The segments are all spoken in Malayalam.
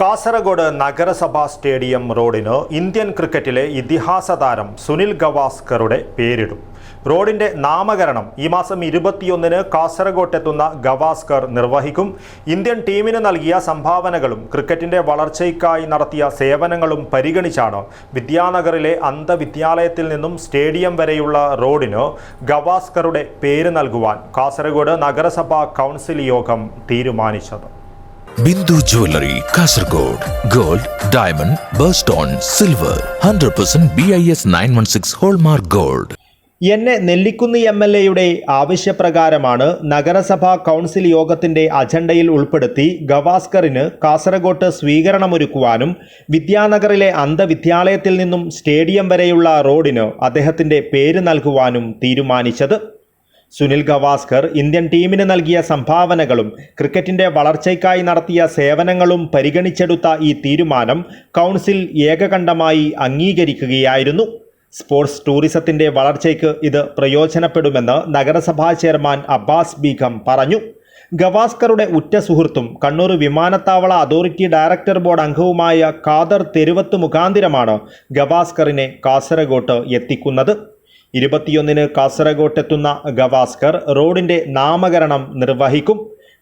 കാസർഗോഡ് നഗരസഭാ സ്റ്റേഡിയം റോഡിന് ഇന്ത്യൻ ക്രിക്കറ്റിലെ ഇതിഹാസ താരം സുനിൽ ഗവാസ്കറുടെ പേരിടും. റോഡിന്റെ നാമകരണം ഈ മാസം ഇരുപത്തിയൊന്നിന് കാസർഗോട്ടെത്തുന്ന ഗവാസ്കർ നിർവഹിക്കും. ഇന്ത്യൻ ടീമിന് നൽകിയ സംഭാവനകളും ക്രിക്കറ്റിന്റെ വളർച്ചയ്ക്കായി നടത്തിയ സേവനങ്ങളും പരിഗണിച്ചാണ് വിദ്യാനഗറിലെ അന്ധവിദ്യാലയത്തിൽ നിന്നും സ്റ്റേഡിയം വരെയുള്ള റോഡിന് ഗവാസ്കറുടെ പേര് നൽകുവാൻ കാസർഗോഡ് നഗരസഭാ കൗൺസിൽ യോഗം തീരുമാനിച്ചത്. Bindu jewellery Kasaragod gold diamond birthstone silver hundred percent B I S nine one six hallmark gold. എന്നെ നെല്ലിക്കുന്ന് എം എൽ എയുടെ ആവശ്യപ്രകാരമാണ് നഗരസഭാ കൗൺസിൽ യോഗത്തിന്റെ അജണ്ടയിൽ ഉൾപ്പെടുത്തി ഗവാസ്കറിന് കാസർഗോട്ട് സ്വീകരണമൊരുക്കുവാനും വിദ്യാനഗറിലെ അന്ധവിദ്യാലയത്തിൽ നിന്നും സ്റ്റേഡിയം വരെയുള്ള റോഡിന് അദ്ദേഹത്തിന്റെ പേര് നൽകുവാനും തീരുമാനിച്ചത്. സുനിൽ ഗവാസ്കർ ഇന്ത്യൻ ടീമിന് നൽകിയ സംഭാവനകളും ക്രിക്കറ്റിന്റെ വളർച്ചയ്ക്കായി നടത്തിയ സേവനങ്ങളും പരിഗണിച്ചെടുത്ത ഈ തീരുമാനം കൗൺസിൽ ഏകകണ്ഠമായി അംഗീകരിക്കുകയായിരുന്നു. സ്പോർട്സ് ടൂറിസത്തിന്റെ വളർച്ചയ്ക്ക് ഇത് പ്രയോജനപ്പെടുമെന്ന് നഗരസഭാ ചെയർമാൻ അബ്ബാസ് ബീഗം പറഞ്ഞു. ഗവാസ്കറുടെ ഉറ്റ സുഹൃത്തും കണ്ണൂർ വിമാനത്താവള അതോറിറ്റി ഡയറക്ടർ ബോർഡ് അംഗവുമായ ഖാദർ തെരുവത്ത് മുഖാന്തിരമാണ് ഗവാസ്കറിനെ കാസർഗോട്ട് എത്തിക്കുന്നത്. ഇരുപത്തിയൊന്നിന് കാസർഗോട്ടെത്തുന്ന ഗവാസ്കർ റോഡിന്റെ നാമകരണം നിർവഹിക്കും.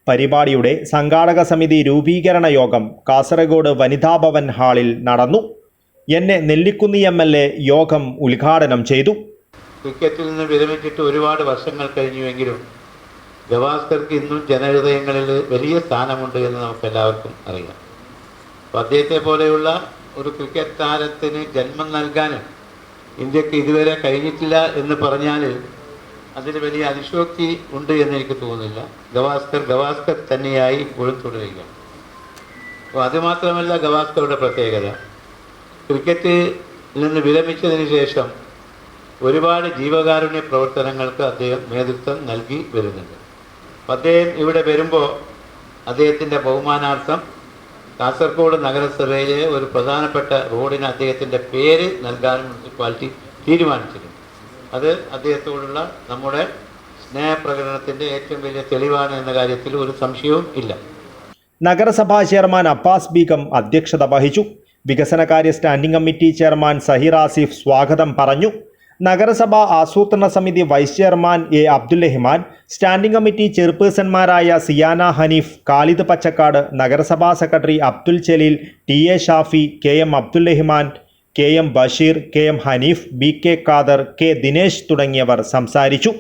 പരിപാടിയുടെ സംഘാടക സമിതി രൂപീകരണ യോഗം കാസർഗോഡ് വനിതാഭവൻ ഹാളിൽ നടന്നു. എന്നെ നെല്ലിക്കുന്നി എം എൽ എ യോഗം ഉദ്ഘാടനം ചെയ്തു. ക്രിക്കറ്റിൽ നിന്ന് വിരമിച്ചിട്ട് ഒരുപാട് വർഷങ്ങൾ കഴിഞ്ഞുവെങ്കിലും ഗവാസ്കർക്ക് ഇന്നും ജനഹൃദയങ്ങളിൽ വലിയ സ്ഥാനമുണ്ട് എന്ന് നമുക്ക് എല്ലാവർക്കും അറിയാം. അപ്പോൾ അദ്ദേഹത്തെ പോലെയുള്ള ഒരു ക്രിക്കറ്റ് താരത്തിന് ജന്മം നൽകാനും ഇന്ത്യയ്ക്ക് ഇതുവരെ കഴിഞ്ഞിട്ടില്ല എന്ന് പറഞ്ഞാൽ അതിൽ വലിയ അതിശോക്തി ഉണ്ട് എന്ന് എനിക്ക് തോന്നുന്നില്ല. ഗവാസ്കർ ഗവാസ്കർ തന്നെയായി ഇപ്പോഴും തുടരുകയാണ്. അപ്പോൾ അതുമാത്രമല്ല ഗവാസ്കറുടെ പ്രത്യേകത. ക്രിക്കറ്റിൽ നിന്ന് വിരമിച്ചതിന് ശേഷം ഒരുപാട് ജീവകാരുണ്യ പ്രവർത്തനങ്ങൾക്ക് അദ്ദേഹം നേതൃത്വം നൽകി വരുന്നുണ്ട്. അദ്ദേഹം ഇവിടെ വരുമ്പോൾ അദ്ദേഹത്തിന്റെ ബഹുമാനാർത്ഥം കാസർഗോഡ് നഗരസഭയിലെ ഒരു പ്രധാനപ്പെട്ട റോഡിന് അദ്ദേഹത്തിന്റെ പേര് നൽകാൻ മുനിസിപ്പാലിറ്റി തീരുമാനിച്ചിരുന്നു. അത് അദ്ദേഹത്തോടുള്ള നമ്മുടെ സ്നേഹപ്രകടനത്തിന്റെ ഏറ്റവും വലിയ തെളിവാണ് എന്ന കാര്യത്തിൽ ഒരു സംശയവും ഇല്ല. നഗരസഭാ ചെയർമാൻ അബ്ബാസ് ബീഗം അധ്യക്ഷത വഹിച്ചു. വികസനകാര്യ standing committee chairman Sahir Asif സ്വാഗതം പറഞ്ഞു. നഗരസഭാ ആസൂത്രണ സമിതി vice chairman A Abdul Rahman standing committee ചെയർപേഴ്സൺമാരായ Siyana Hanif Khalid Pachakkad നഗരസഭാ secretary Abdul Jaleel T A Shafi K M Abdul Rahman K M Basheer K M Hanif B K Khader K Dinesh തുടങ്ങിയവർ സംസാരിച്ചു.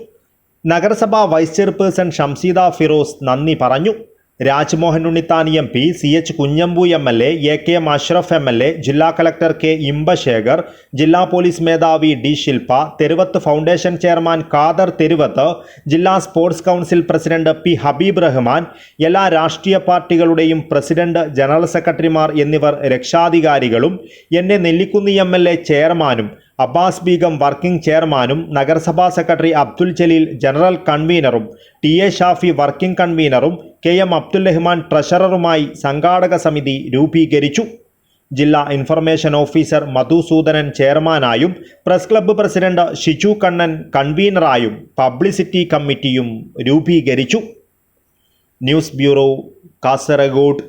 നഗരസഭാ വൈസ് ചെയർപേഴ്സൺ ഷംസീദ ഫിറോസ് നന്ദി പറഞ്ഞു. Rajmohan ഉണ്ണിത്താനി M P C H Kunhambu M L A A K M Ashraf M L A ജില്ലാ കളക്ടർ കെ ഇമ്പശേഖർ ജില്ലാ പോലീസ് മേധാവി D Shilpa Theruvath foundation chairman Khader Theruvath ജില്ലാ sports council president P Habeeb Rahman എല്ലാ രാഷ്ട്രീയ പാർട്ടികളുടെയും പ്രസിഡന്റ് ജനറൽ സെക്രട്ടറിമാർ എന്നിവർ രക്ഷാധികാരികളും എന്നെ നെല്ലിക്കുന്നി എം എൽ എ ചെയർമാനും അബ്ബാസ് ബീഗം വർക്കിംഗ് ചെയർമാനും നഗരസഭാ സെക്രട്ടറി അബ്ദുൽ ജലീൽ ജനറൽ കൺവീനറും ടി എ ഷാഫി വർക്കിംഗ് കൺവീനറും കെ എം അബ്ദുൽ റഹ്മാൻ ട്രഷററുമായി സംഘാടക സമിതി രൂപീകരിച്ചു. ജില്ലാ information officer Madhusoodanan ചെയർമാനായും press club president Shiju Kannan കൺവീനറായും publicity കമ്മിറ്റിയും രൂപീകരിച്ചു. News bureau Kasaragod.